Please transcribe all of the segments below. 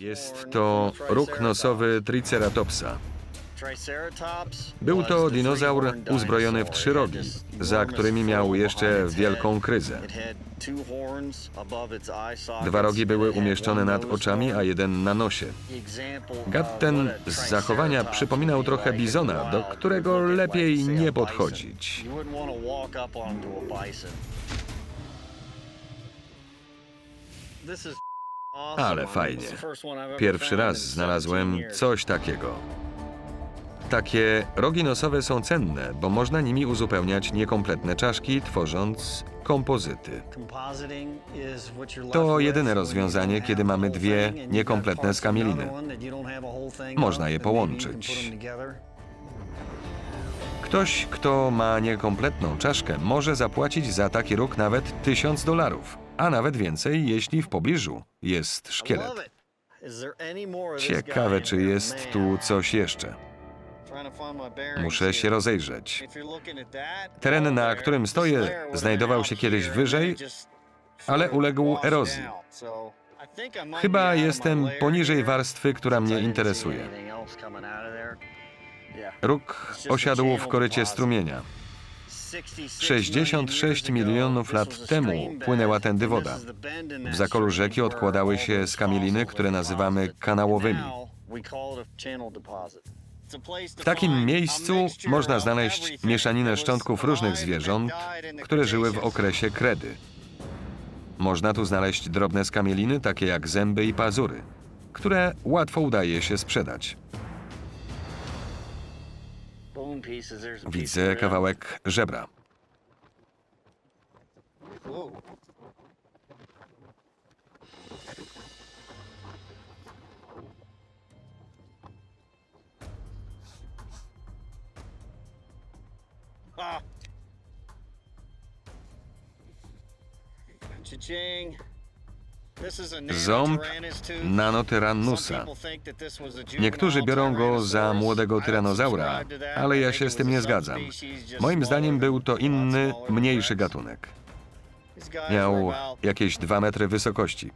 Jest to róg nosowy Triceratopsa. Był to dinozaur uzbrojony w trzy rogi, za którymi miał jeszcze wielką kryzę. Dwa rogi były umieszczone nad oczami, a jeden na nosie. Gad ten z zachowania przypominał trochę bizona, do którego lepiej nie podchodzić. Ale fajnie. Pierwszy raz znalazłem coś takiego. Takie rogi nosowe są cenne, bo można nimi uzupełniać niekompletne czaszki, tworząc kompozyty. To jedyne rozwiązanie, kiedy mamy dwie niekompletne skamieliny. Można je połączyć. Ktoś, kto ma niekompletną czaszkę, może zapłacić za taki róg nawet 1000 dolarów, a nawet więcej, jeśli w pobliżu jest szkielet. Ciekawe, czy jest tu coś jeszcze. Muszę się rozejrzeć. Teren, na którym stoję, znajdował się kiedyś wyżej, ale uległ erozji. Chyba jestem poniżej warstwy, która mnie interesuje. Róg osiadł w korycie strumienia. 66 milionów lat temu płynęła tędy woda. W zakolu rzeki odkładały się skamieliny, które nazywamy kanałowymi. W takim miejscu można znaleźć mieszaninę szczątków różnych zwierząt, które żyły w okresie kredy. Można tu znaleźć drobne skamieliny, takie jak zęby i pazury, które łatwo udaje się sprzedać. Widzę kawałek żebra. Ząb Nanotyrannusa. Niektórzy biorą go za młodego tyranozaura, ale ja się z tym nie zgadzam. Moim zdaniem był to inny, mniejszy gatunek. Miał jakieś dwa metry wysokości.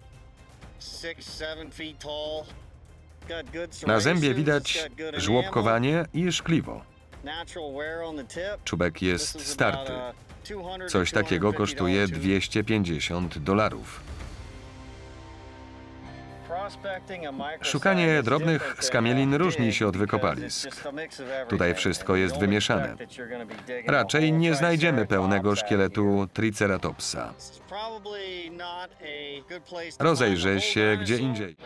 Na zębie widać żłobkowanie i szkliwo. Czubek jest starty. Coś takiego kosztuje 250 dolarów. Szukanie drobnych skamielin różni się od wykopalisk. Tutaj wszystko jest wymieszane. Raczej nie znajdziemy pełnego szkieletu Triceratopsa. Rozejrzę się gdzie indziej.